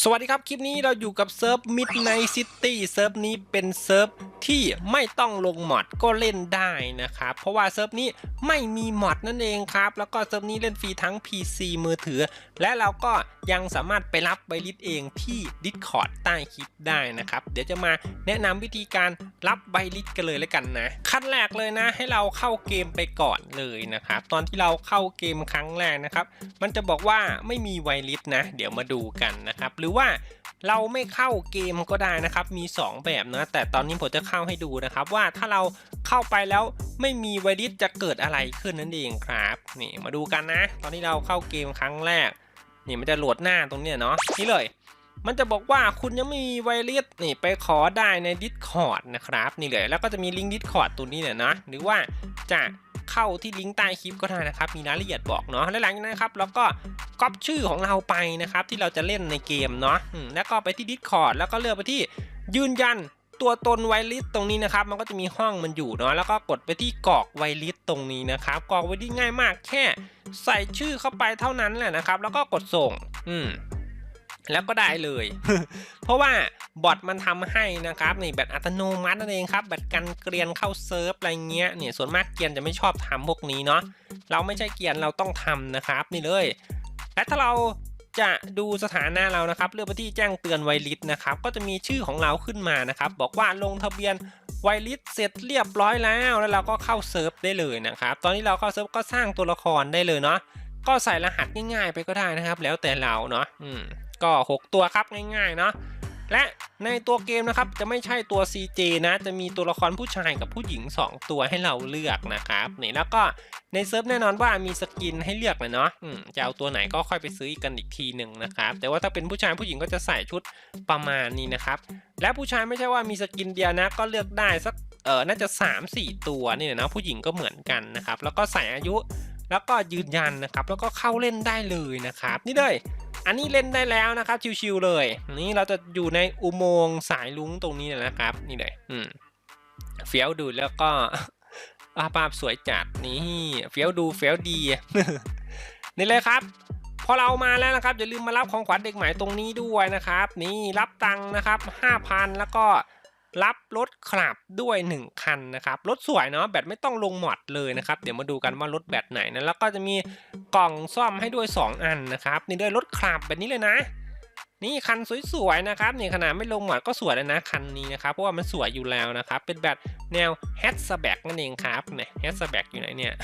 สวัสดีครับ คลิปนี้เราอยู่กับเซิร์ฟ Midnight City เซิร์ฟนี้เป็นเซิร์ฟที่ไม่ต้องลงมอดก็เล่นได้นะครับ เพราะว่าเซิร์ฟนี้ไม่มีมอดนั่นเองครับ แล้วก็เซิร์ฟนี้เล่นฟรีทั้ง PC มือถือ และเราก็ยังสามารถไปรับใบลิสเองที่ Discord ใต้คลิปได้นะครับ เดี๋ยวจะมาแนะนำวิธีการรับใบลิสกันเลยแล้วกันนะ ขั้นแรกเลยนะให้เราเข้าเกมไปก่อนเลยนะครับ ตอนที่เราเข้าเกมครั้งแรกนะครับ มันจะบอกว่าไม่มีไวลิสนะ เดี๋ยวมาดูกันนะครับหรือว่าเราไม่เข้าเกมก็ได้นะครับ มี 2 แบบนะ แต่ตอนนี้ผมจะเข้าให้ดูนะครับ ว่าถ้าเราเข้าไปแล้วไม่มีไวลิสจะเกิดอะไรขึ้นนั่นเองครับ นี่มาดูกันนะ ตอนที่เราเข้าเกมครั้งแรก นี่มันจะโหลดหน้าตรงเนี้ยเนาะ นี่เลย มันจะบอกว่าคุณยังไม่มีไวลิสนี่ไปขอได้ใน Discord นะครับ นี่เลย แล้วก็จะมีลิงก์ Discord ตัวนี้เนี่ยนะ หรือว่าจะ เข้าที่ลิงก์ใต้คลิปก็ได้นะครับ มีรายละเอียดบอกเนาะและหลังจากนั้นครับเราก็ก๊อปชื่อของเราไปนะครับที่เราจะเล่นในเกมเนาะแล้วก็ไปที่ Discord แล้วก็เลือกไปที่ยืนยันตัวตนไวลิสตรงนี้นะครับมันก็จะมีห้องมันอยู่เนาะแล้วก็กดไปที่กรอกไวลิสตรงนี้นะครับกรอกไวลิสง่ายมากแค่ ใส่ชื่อเข้าไปเท่านั้นแหละนะครับ แล้วก็กดส่ง อืม แล้วก็ได้เลย เพราะว่าบอทมันทำให้นะครับนี่แบบอัตโนมัตินั่นเองครับแบบกันเกรียนเข้าเซิร์ฟอะไรเงี้ยเนี่ยส่วนมากเกรียนจะไม่ชอบทำพวกนี้เนาะเราไม่ใช่เกรียนเราต้องทำนะครับนี่เลย และถ้าเราจะดูสถานะเรานะครับเลือกไปที่แจ้งเตือนไวลิสนะครับก็จะมีชื่อของเราขึ้นมานะครับบอกว่าลงทะเบียนไวลิสเสร็จเรียบร้อยแล้วแล้วเราก็เข้าเซิร์ฟได้เลยนะครับตอนนี้เราเข้าเซิร์ฟก็สร้างตัวละครได้เลยเนาะก็ใส่รหัสง่ายๆไปก็ได้นะครับ แล้วแต่เราเนาะอืม ก็ 6 ตัวครับง่ายๆเนาะและในตัวเกมนะครับจะไม่ใช่ตัว CJ นะ จะมีตัวละครผู้ชายกับผู้หญิง 2 ตัวให้เราเลือกนะครับนี่แล้วก็ในเซิร์ฟแน่นอนว่ามีสกินให้เลือกเลยเนาะจะเอาตัวไหนก็ค่อยไปซื้อกันอีกทีหนึ่งนะครับแต่ว่าถ้าเป็นผู้ชายผู้หญิงก็จะใส่ชุดประมาณนี้นะครับและผู้ชายไม่ใช่ว่ามีสกินเดียวนะก็เลือกได้สักเออน่าจะ 3-4 ตัวนี่นะผู้หญิงก็เหมือนกันนะครับแล้วก็ใส่อายุแล้วก็ยืนยันนะครับแล้วก็เข้าเล่นได้เลยนะครับนี่เลย อันนี้เล่นได้แล้วนะครับชิวๆเลย นี่เราจะอยู่ในอุโมงค์สายลุงตรงนี้นะครับ นี่เลยอืมเฟี้ยวดูแล้วก็ภาพสวยจัดนี่เฟี้ยวดูเฟี้ยวดีนี่เลยครับพอเรามาแล้วนะครับอย่าลืมมารับของขวัญเด็กใหม่ตรงนี้ด้วยนะครับ นี่รับตังค์นะครับ 5,000 แล้วก็ รับรถขับด้วย 1 คันนะครับ รถสวยเนาะแบตไม่ต้องลงหมอดเลยนะครับ เดี๋ยวมาดูกันว่ารถแบตไหนนะแล้วก็จะมีกล่องซ่อมให้ด้วย 2 อันนะครับ นี่ด้วยรถขับแบบนี้เลยนะ นี่คันสวยๆนะครับนี่ขนาดไม่ลงหมอดก็สวยเลยนะคันนี้นะครับเพราะว่ามันสวยอยู่แล้วนะครับ เป็นแบบแนวแฮชแบ็กนั่นเองครับเนี่ยแฮชแบ็กอยู่ไหนเนี่ย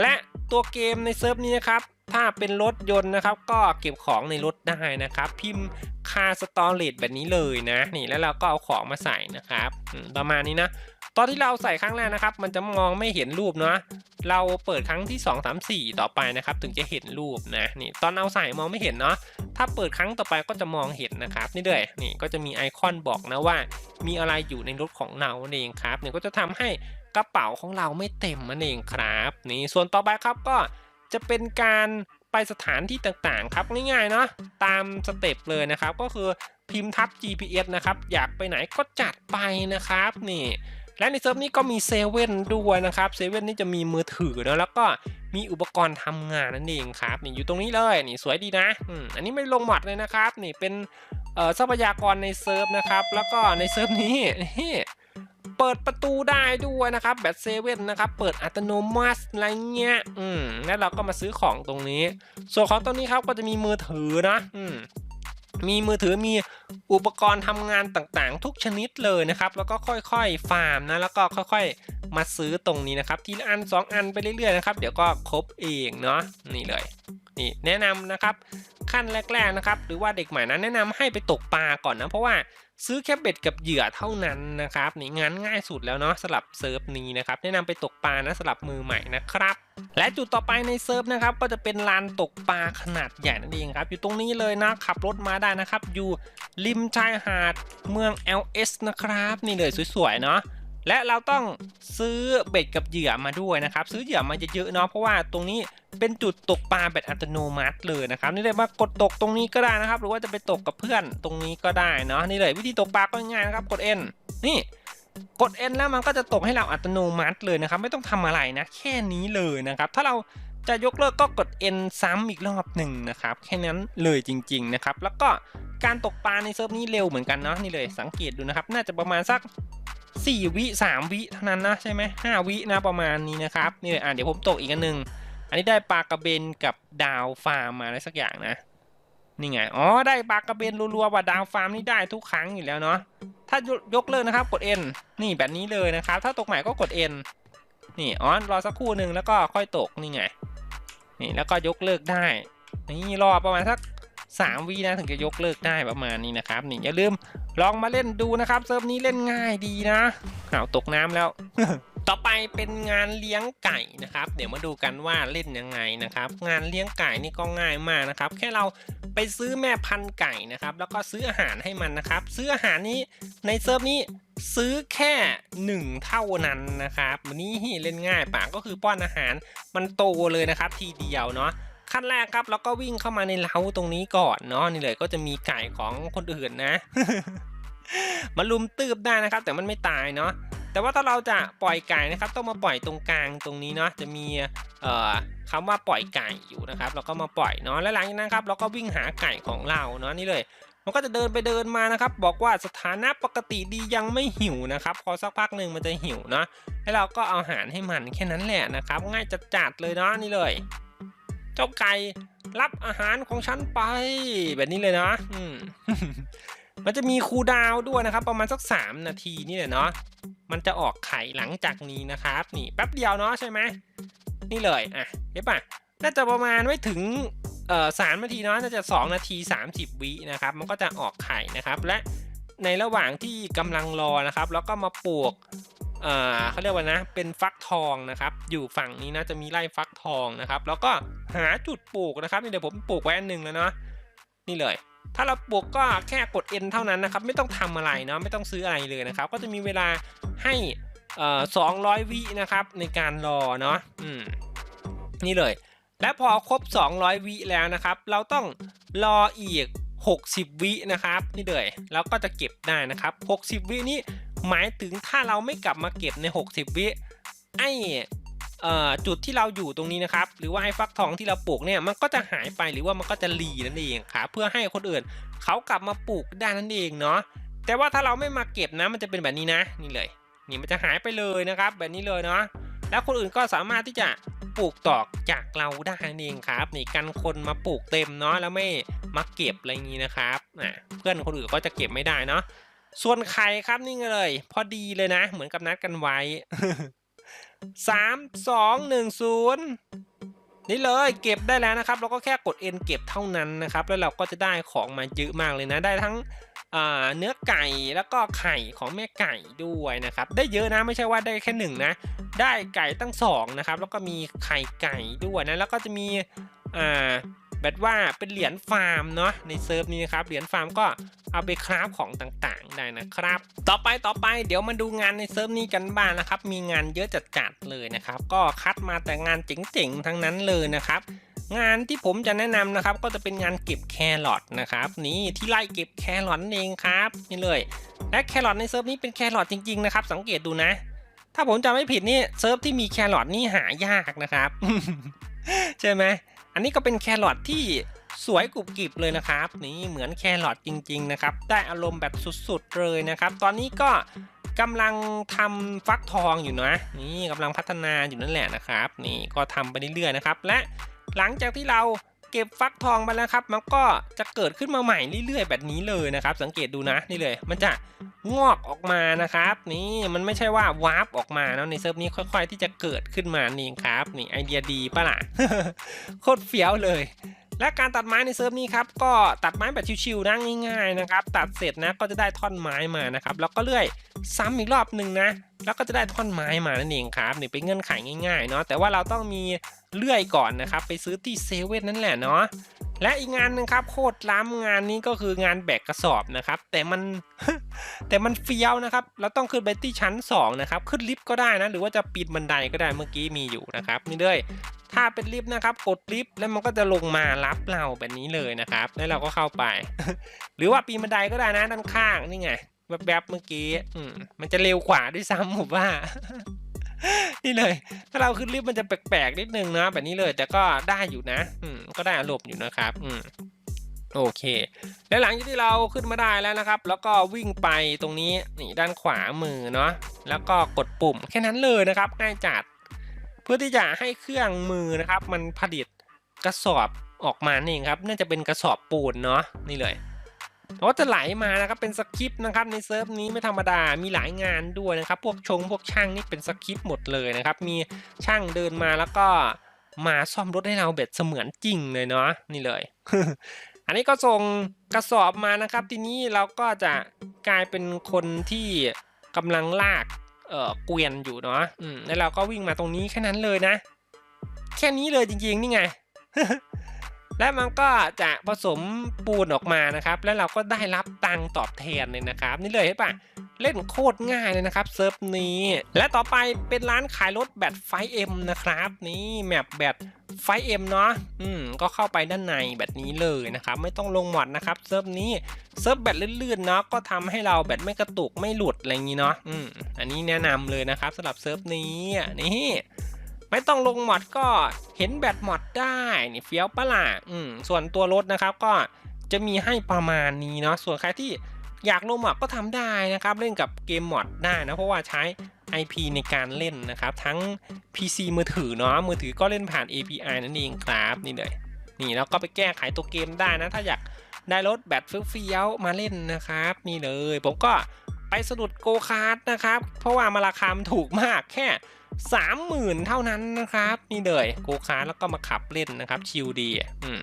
และตัวเกมในเซิร์ฟนี้นะครับ ถ้าเป็นรถยนต์นะครับ ก็เก็บของในรถได้นะครับ พิมพ์คาสตอเรจแบบนี้เลยนะ นี่แล้วเราก็เอาของมาใส่นะครับ ประมาณนี้นะตอนที่เราใส่ครั้งแรกนะครับ มันจะมองไม่เห็นรูปเนาะเราเปิดครั้งที่ 2 3 4 ต่อไปนะครับ ถึงจะเห็นรูปนะนี่ตอนเอาใส่มองไม่เห็นเนาะถ้าเปิดครั้งต่อไปก็จะมองเห็นนะครับนี่เลยนี่ก็จะมีไอคอนบอกนะว่า มีอะไรอยู่ในรถของเราเองครับเนี่ยก็จะทำให้กระเป๋าของเราไม่เต็มนั่นเองครับ นี่ส่วนต่อไปครับก็ จะเป็นการไปสถานที่ต่างๆ ครับง่ายๆเนาะตามสเต็ปเลยนะครับก็คือพิมพ์ทับ GPS นะครับ อยากไปไหนก็จัดไปนะครับนี่และในเซิร์ฟนี้ก็มีเซเว่นด้วยนะครับเซเว่นนี่จะมีมือถือนะแล้วก็มีอุปกรณ์ทำงานนั่นเองครับนี่อยู่ตรงนี้เลยนี่สวยดีนะอันนี้ไม่ลงหมัดเลยนะครับ นี่เป็นเอ่อทรัพยากรในเซิร์ฟนะครับ แล้วก็ในเซิร์ฟนี้นี่ เปิดประตูได้ด้วยนะครับแบบเซเว่นนะครับเปิดอัตโนมัติอะไรเงี้ยอืมแล้วเราก็มาซื้อของตรงนี้ ส่วนของตรงนี้ครับก็จะมีมือถือนะอืมมีมือถือมีอุปกรณ์ทำงานต่างๆ ทุกชนิดเลยนะครับ แล้วก็ค่อยๆฟาร์มนะแล้วก็ค่อยๆ มาซื้อตรงนี้นะครับ ทีละอัน 2 อันไปเรื่อยๆนะครับ เดี๋ยวก็ครบเองเนาะนี่เลยนี่แนะนำนะครับขั้นแรกๆนะครับ หรือว่าเด็กใหม่นั้นแนะนำให้ไปตกปลาก่อนนะเพราะว่า ซื้อแค่เบ็ดกับเหยื่อเท่านั้นนะครับนี่งานง่ายสุดแล้วเนาะสลับเซิร์ฟนี้นะครับแนะนำไปตกปลานะสลับมือใหม่นะครับ และจุดต่อไปในเซิร์ฟนะครับก็จะเป็นลานตกปลาขนาดใหญ่นั่นเองครับ อยู่ตรงนี้เลยนะขับรถมาได้นะครับ อยู่ริมชายหาดเมือง LS นะครับ นี่เลยสวยๆเนาะ และเราต้องซื้อเบ็ดกับเหยื่อมาด้วยนะครับ ซื้อเหยื่อมาเยอะๆเนาะเพราะว่าตรงนี้เป็นจุดตกปลาแบบอัตโนมัติเลยนะครับนี่เลยว่ากดตกตรงนี้ก็ได้นะครับ หรือว่าจะไปตกกับเพื่อนตรงนี้ก็ได้เนาะนี่เลยวิธีตกปลาก็ง่ายนะครับ กด N นี่กด N แล้วมันก็จะตกให้เราอัตโนมัติเลยนะครับ ไม่ต้องทำอะไรนะ แค่นี้เลยนะครับ ถ้าเราจะยกเลิกก็กด N ซ้ำอีกรอบหนึ่งนะครับ แค่นั้นเลยจริง ๆนะครับ แล้วก็การตกปลาในเซิร์ฟนี้เร็วเหมือนกันเนาะนี่เลยสังเกตดูนะครับ น่าจะประมาณสัก 4 วิ3วิเท่านั้นนะใช่ไหมห้าวินะประมาณนี้นะครับนี่เลยอะเดี๋ยวผมตกอีกอันหนึ่งอันนี้ได้ปลากระเบนกับดาวฟาร์มมาอะไรสักอย่างนะนี่ไง อ๋อ ได้ปลากระเบนรัวๆว่าดาวฟาร์มนี่ได้ทุกครั้งอยู่แล้วเนาะ ถ้ายกเลิกนะครับกด N นี่แบบนี้เลยนะครับ ถ้าตกใหม่ก็กด N นี่ อ๋อ รอสักครู่หนึ่งแล้วก็ค่อยตกนี่ไง นี่แล้วก็ยกเลิกได้ นี่รอประมาณสัก สามวินะถึงจะยกเลิกได้ประมาณนี้นะครับนี่อย่าลืมลองมาเล่นดูนะครับเซิร์ฟนี้เล่นง่ายดีนะอ้าวตกน้ำแล้วต่อไปเป็นงานเลี้ยงไก่นะครับ เดี๋ยวมาดูกันว่าเล่นยังไงนะครับ งานเลี้ยงไก่นี่ก็ง่ายมากนะครับ แค่เราไปซื้อแม่พันธุ์ไก่นะครับ แล้วก็ซื้ออาหารให้มันนะครับ ซื้ออาหารนี้ในเซิร์ฟนี้ซื้อแค่หนึ่งเท่านั้นนะครับวันนี้เล่นง่ายปากก็คือป้อนอาหารมันโตเลยนะครับทีเดียวเนาะ ขั้นแรกครับเราก็วิ่งเข้ามาในเล้าตรงนี้ก่อนเนาะนี่เลยก็จะมีไก่ของคนอื่นนะมาลุมตืบได้นะครับ แต่มันไม่ตายเนาะแต่ว่าถ้าเราจะปล่อยไก่นะครับ ต้องมาปล่อยตรงกลางตรงนี้เนาะจะมีเอ่อคำว่าปล่อยไก่อยู่นะครับ เราก็มาปล่อยเนาะและหลังจากนั้นครับเราก็วิ่งหาไก่ของเราเนาะนี่เลยมันก็จะเดินไปเดินมานะครับ บอกว่าสถานะปกติดียังไม่หิวนะครับพอสักพักหนึ่งมันจะหิวเนาะแล้เราก็เอาอาหารให้มันแค่นั้นแหละนะครับ ง่ายจัดๆเลยเนาะนี่เลย จ้าไก่รับอาหารของฉันไป แบบนี้เลยนะอืมมันจะมีคูดาวด้วยนะครับ ประมาณสัก 3 นาทีนี่แหละเนาะมันจะออกไข่หลังจากนี้นะครับ นี่แป๊บเดียวเนาะใช่ไหมนี่เลยอะเห็นปะน่าจะประมาณไม่ถึงเอ่อสามนาทีเนาะน่าจะ 2 นาที 30 วินะครับ มันก็จะออกไข่นะครับ และในระหว่างที่กำลังรอนะครับ แล้วก็มาปลูก เขาเรียกว่านะ เป็นฟักทองนะครับ อยู่ฝั่งนี้นะจะมีไร่ฟักทองนะครับ แล้วก็หาจุดปลูกนะครับนี่เดี๋ยวผมปลูกไว้อันหนึ่งแล้วเนาะนี่เลย ถ้าเราปลูกก็แค่กด N เท่านั้นนะครับ ไม่ต้องทำอะไรเนาะไม่ต้องซื้ออะไรเลยนะครับ ก็จะมีเวลาให้เอ่อ200วินะครับในการรอเนาะอืมนี่เลย และพอครบ 200 วิแล้วนะครับ เราต้องรออีก 60 วินะครับ นี่เลยแล้วก็จะเก็บได้นะครับ 60 วินี้ หมายถึงถ้าเราไม่กลับมาเก็บใน 60 วิไอเอ่อจุดที่เราอยู่ตรงนี้นะครับ หรือว่าไอ้ฟักทองที่เราปลูกเนี่ยมันก็จะหายไปหรือว่ามันก็จะรีนั่นเองครับเพื่อให้คนอื่นเขากลับมาปลูกได้นั่นเองเนาะแต่ว่าถ้าเราไม่มาเก็บนะมันจะเป็นแบบนี้นะนี่เลย นี่มันจะหายไปเลยนะครับ แบบนี้เลยเนาะแล้วคนอื่นก็สามารถที่จะปลูกต่อจากเราได้นั่นเองครับนี่กันคนมาปลูกเต็มเนาะแล้วไม่มาเก็บอะไรงนี้นะครับเพื่อนคนอื่นก็จะเก็บไม่ได้เนาะ ส่วนไข่ครับนี่ไงเลย พอดีเลยนะ เหมือนกับนัดกันไว้สามสองหนึ่งศูนย์นี่เลยเก็บได้แล้วนะครับ เราก็แค่กด N เก็บเท่านั้นนะครับ แล้วเราก็จะได้ของมาเยอะมากเลยนะ ได้ทั้งอ่าเนื้อไก่แล้วก็ไข่ของแม่ไก่ด้วยนะครับ ได้เยอะนะไม่ใช่ว่าได้แค่หนึ่งนะ ได้ไก่ตั้งสองนะครับ แล้วก็มีไข่ไก่ด้วยนะ แล้วก็จะมีอ่า แบบว่าเป็นเหรียญฟาร์มเนาะในเซิร์ฟนี้นะครับเหรียญฟาร์มก็เอาไปคราฟของต่างๆ ได้นะครับ ต่อไปต่อไปเดี๋ยวมาดูงานในเซิร์ฟนี้กันบ้างนะครับ มีงานเยอะจัดๆเลยนะครับ ก็คัดมาแต่งานเจ๋งๆทั้งนั้นเลยนะครับงานที่ผมจะแนะนำนะครับก็จะเป็นงานเก็บแครอทนะครับนี่ที่ไล่เก็บแครอทเองครับนี่เลย และแครอทในเซิร์ฟนี้เป็นแครอทจริงๆนะครับสังเกตดูนะ ถ้าผมจำไม่ผิดนี่เซิร์ฟที่มีแครอทนี่หายากนะครับ ใช่ไหม อันนี้ก็เป็นแครอทที่สวยกรุบกริบเลยนะครับ นี่เหมือนแครอทจริง ๆ นะครับ ได้อารมณ์แบบสุดๆเลยนะครับ ตอนนี้ก็กำลังทำฟักทองอยู่นะนี่กำลังพัฒนาอยู่นั่นแหละนะครับ นี่ก็ทำไปเรื่อยๆนะครับ และหลังจากที่เรา เก็บฟักทองไปแล้วครับ มันก็จะเกิดขึ้นมาใหม่เรื่อยๆ แบบนี้เลยนะครับ สังเกตดูนะนี่เลย มันจะงอกออกมานะครับ นี่มันไม่ใช่ว่าวาร์ปออกมาเนาะในเซิร์ฟนี้ค่อย ๆ ที่จะเกิดขึ้นมานี่ครับนี่ไอเดียดีปะล่ะโคตรเฟี้ยวเลยและการตัดไม้ในเซิร์ฟนี้ครับก็ตัดไม้แบบชิวๆนะง่ายๆนะครับตัดเสร็จนะก็จะได้ท่อนไม้มานะครับแล้วก็เลื่อยซ้ำอีกรอบหนึ่งนะ แล้วก็จะได้ท่อนไม้มานั่นเองครับนี่เป็นเงื่อนไขง่ายๆเนาะแต่ว่าเราต้องมีเลื่อยก่อนนะครับไปซื้อที่เซเว่นนั่นแหละเนาะและอีกงานหนึ่งครับโคตรล้ำงานนี้ก็คืองานแบกกระสอบนะครับ แต่มันแต่มันเฟี้ยวนะครับ เราต้องขึ้นไปที่ชั้น 2 นะครับ ขึ้นลิฟต์ก็ได้นะ หรือว่าจะปีนบันไดก็ได้เมื่อกี้มีอยู่นะครับนี่เลยถ้าเป็นลิฟต์นะครับ กดลิฟต์แล้วมันก็จะลงมารับเราแบบนี้เลยนะครับ แล้วเราก็เข้าไป หรือว่าปีนบันไดก็ได้นะด้านข้างนี่ไง แบบๆเมื่อกี้อืมมันจะเร็วกว่าด้วยซ้ำผมว่า นี่เลย ถ้าเราขึ้นลิฟต์มันจะแปลกๆนิดนึงนะแบบนี้เลย แต่ก็ได้อยู่นะ อืมก็ได้อารมณ์อยู่นะครับ อืมโอเค และหลังจากที่เราขึ้นมาได้แล้วนะครับ แล้วก็วิ่งไปตรงนี้นี่ด้านขวามือเนาะ แล้วก็กดปุ่มแค่นั้นเลยนะครับ ง่ายจัด เพื่อที่จะให้เครื่องมือนะครับ มันผลิตกระสอบออกมานี่ครับ น่าจะเป็นกระสอบปูนเนาะ นี่เลย ก็จะไหลมานะครับเป็นสคริปต์นะครับในเซิร์ฟนี้ไม่ธรรมดา มีหลายงานด้วยนะครับ พวกชงพวกช่างนี่เป็นสคริปต์หมดเลยนะครับ มีช่างเดินมาแล้วก็มาซ่อมรถให้เราแบบเสมือนจริงเลยเนาะนี่เลย อันนี้ก็ส่งกระสอบมานะครับ ทีนี้เราก็จะกลายเป็นคนที่กำลังลากเอ่อเกวียนอยู่เนาะอืมแล้วเราก็วิ่งมาตรงนี้แค่นั้นเลยนะ แค่นี้เลยจริงๆนี่ไง และมันก็จะผสมปูนออกมานะครับ แล้วเราก็ได้รับตังตอบแทนเลยนะครับ นี่เลยเห็นปะเล่นโคตรง่ายเลยนะครับเซิร์ฟนี้ และต่อไปเป็นร้านขายรถแบตไฟเอ็มนะครับ นี่แมปแบตไฟเอ็มเนาะอืมก็เข้าไปด้านในแบบนี้เลยนะครับ ไม่ต้องลงหมดนะครับเซิร์ฟนี้เซิร์ฟแบตลื่นๆเนาะก็ทำให้เราแบตไม่กระตุกไม่หลุดอะไรอย่างนี้เนาะอืมอันนี้แนะนำเลยนะครับสำหรับเซิร์ฟนี้นี่ ไม่ต้องลงหมอดก็เห็นแบตหมอดได้นี่เฟี้ยวปะล่ะอืมส่วนตัวรถนะครับก็จะมีให้ประมาณนี้เนาะส่วนใครที่อยากลงหมอดก็ทำได้นะครับ เล่นกับเกมหมอดได้นะเพราะว่าใช้ IP ในการเล่นนะครับทั้ง PC มือถือเนาะมือถือก็เล่นผ่าน API นั่นเองครับนี่เลยนี่แล้วก็ไปแก้ไขตัวเกมได้นะ ถ้าอยากได้รถแบตเฟี้ยวมาเล่นนะครับ นี่เลย ผมก็ ไปสะดุดโกคาร์ดนะครับ เพราะว่ามาราคามถูกมากแค่30,000เท่านั้นนะครับ นี่เลยโกคาร์ทแล้วก็มาขับเล่นนะครับชิลดีอืม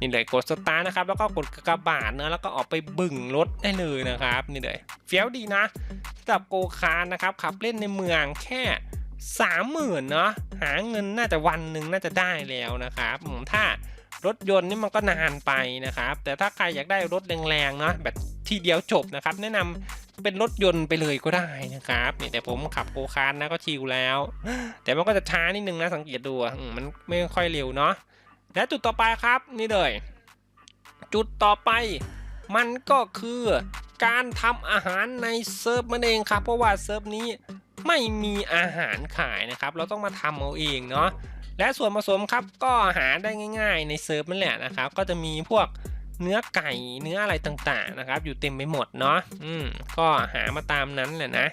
นี่เลยกดสตาร์นะครับแล้วก็กดกระบาดนะแล้วก็ออกไปบึ่งรถได้เลยนะครับนี่เลยเฟี้ยวดีนะสำหรับโกคาร์นะครับขับเล่นในเมืองแค่สามหมื่นเนาะหาเงินน่าจะวันหนึ่งน่าจะได้แล้วนะครับถ้ารถยนต์นี่มันก็นานไปนะครับ แต่ถ้าใครอยากได้รถแรงๆเนาะแบบทีเดียวจบนะครับ แนะนำ เป็นรถยนต์ไปเลยก็ได้นะครับนี่แต่ผมขับโกคาร์นะก็ชิลแล้ว แต่มันก็จะช้านิดนึงนะสังเกตดูมมันไม่ค่อยเร็วเนาะและจุดต่อไปครับนี่เลย จุดต่อไปมันก็คือการทำอาหารในเซิร์ฟมันเองครับ เพราะว่าเซิร์ฟนี้ไม่มีอาหารขายนะครับ เราต้องมาทำเอาเองเนาะและส่วนผสมครับก็หาได้ง่าย ๆ ในเซิร์ฟนั่นแหละนะครับ ก็จะมีพวก เนื้อไก่เนื้ออะไรต่างๆนะครับ อยู่เต็มไปหมดเนาะอืมก็หามาตามนั้นแหละนะ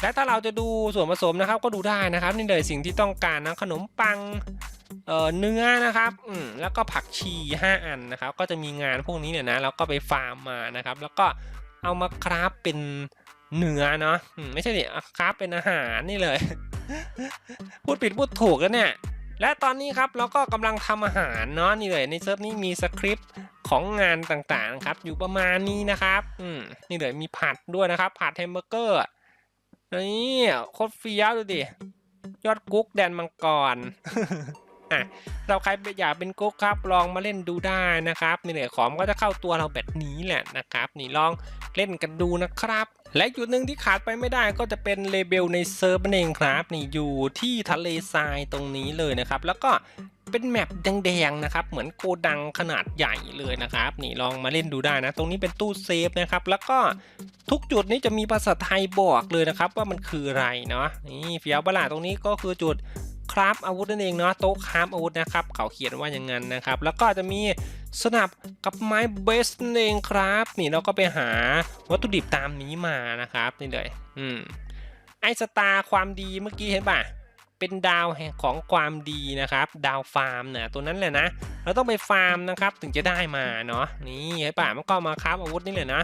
และถ้าเราจะดูส่วนผสมนะครับก็ดูได้นะครับนี่เลยสิ่งที่ต้องการนะขนมปังเอ่อเนื้อนะครับอืมแล้วก็ผักชี 5 อันนะครับ ก็จะมีงานพวกนี้เนี่ยนะแล้วก็ไปฟาร์มมานะครับ แล้วก็เอามาคราฟเป็นเนื้อเนาะอืมไม่ใช่ดิคราฟเป็นอาหารนี่เลย พูดผิดพูดถูกแล้วเนี่ย และตอนนี้ครับเราก็กำลังทำอาหารเนาะนี่เลยในเซิร์ฟนี้มีสคริปต์ของงานต่างๆครับ อยู่ประมาณนี้นะครับอืมนี่เลยมีผัดด้วยนะครับผัดแฮมเบอร์เกอร์นี่โคตรเฟี้ยวดูดิยอดกุ๊กแดนมังกรอะเราใครอยากเป็นกุ๊กครับ ลองมาเล่นดูได้นะครับนี่เลยของก็จะเข้าตัวเราแบบนี้แหละนะครับ นี่ลองเล่นกันดูนะครับ และจุดหนึ่งที่ขาดไปไม่ได้ก็จะเป็นเลเบลในเซิร์ฟนั่นเองครับนี่อยู่ที่ทะเลทรายตรงนี้เลยนะครับ แล้วก็เป็นแมปแดงๆนะครับ เหมือนโกดังขนาดใหญ่เลยนะครับ นี่ลองมาเล่นดูได้นะ ตรงนี้เป็นตู้เซฟนะครับ แล้วก็ทุกจุดนี้จะมีภาษาไทยบอกเลยนะครับ ว่ามันคืออะไรเนาะนี่เฟียวบลาตรงนี้ก็คือจุด คราฟอาวุธนั่นเองเนาะโต๊ะคราฟอาวุธนะครับเขาเขียนว่าอย่างนั้นนะครับ แล้วก็จะมีสนับกับไม้เบสนั่นเองครับ นี่เราก็ไปหาวัตถุดิบตามนี้มานะครับนี่เลยอืมไอสตาร์ความดีเมื่อกี้เห็นป่ะเป็นดาวแห่งของความดีนะครับ ดาวฟาร์มเนี่ยตัวนั้นแหละนะ เราต้องไปฟาร์มนะครับถึงจะได้มาเนาะนี่เห็นป่ะมันก็มาคราฟอาวุธนี่แหละนะ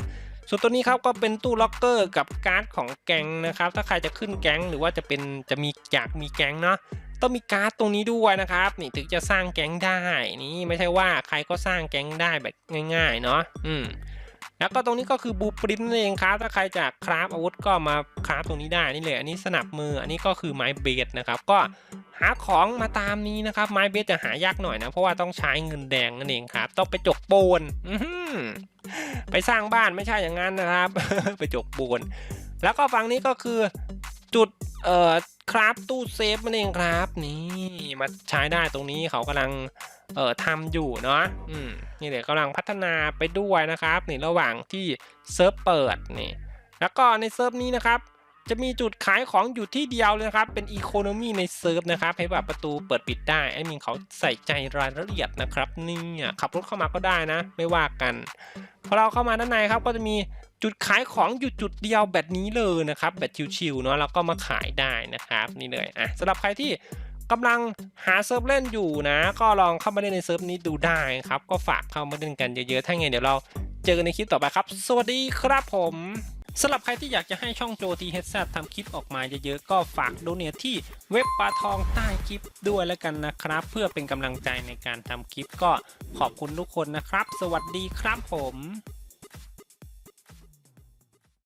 ส่วนตัวนี้ครับก็เป็นตู้ล็อกเกอร์กับการ์ดของแก๊งนะครับ ถ้าใครจะขึ้นแก๊งหรือว่าจะเป็นจะมีอยากมีแก๊งเนาะ ต้องมีการ์ดตรงนี้ด้วยนะครับ นี่ถึงจะสร้างแก๊งได้นี่ไม่ใช่ว่าใครก็สร้างแก๊งได้แบบง่าย ๆ เนาะอืมแล้วก็ตรงนี้ก็คือบูปรินนั่นเองครับถ้าใครจะคราฟอาวุธก็มาคราฟตรงนี้ได้นี่เลยอันนี้สนับมืออันนี้ก็คือไม้เบสนะครับ ก็หาของมาตามนี้นะครับ ไม้เบสจะหายากหน่อยนะ เพราะว่าต้องใช้เงินแดงนั่นเองครับ ต้องไปจกปูนไปสร้างบ้านไม่ใช่อย่างนั้นนะครับ ไปจกปูนแล้วก็ฝั่งนี้ก็คือจุดเอ่อ คราฟตู้เซฟนั่นเองครับนี่มาใช้ได้ตรงนี้เขากำลังเอ่อทำอยู่เนาะอืมนี่เดี๋ยวกำลังพัฒนาไปด้วยนะครับนี่ระหว่างที่เซิร์ฟเปิดนี่แล้วก็ในเซิร์ฟนี้นะครับจะมีจุดขายของอยู่ที่เดียวเลยนะครับ เป็นอีโคโนมีในเซิร์ฟนะครับ ให้แบบประตูเปิดปิดได้ไอ้มินเขาใส่ใจรายละเอียดนะครับนี่ขับรถเข้ามาก็ได้นะ ไม่ว่ากัน พอเราเข้ามาด้านในครับก็จะมี จุดขายของอยู่จุดเดียวแบบนี้เลยนะครับ แบบชิวๆเนาะแล้วก็มาขายได้นะครับนี่เลยอะสำหรับใครที่กำลังหาเซิร์ฟเล่นอยู่นะ ก็ลองเข้ามาเล่นในเซิร์ฟนี้ดูได้ครับ ก็ฝากเข้ามาเล่นกันเยอะๆถ้าไงเดี๋ยวเราเจอกันในคลิปต่อไปครับ สวัสดีครับผมสำหรับใครที่อยากจะให้ช่องโจทีเฮดซทำคลิปออกมาเยอะๆ ก็ฝากโดเนทที่เว็บปลาทองใต้คลิปด้วยแล้วกันนะครับ เพื่อเป็นกำลังใจในการทำคลิปก็ขอบคุณทุกคนนะครับ สวัสดีครับผม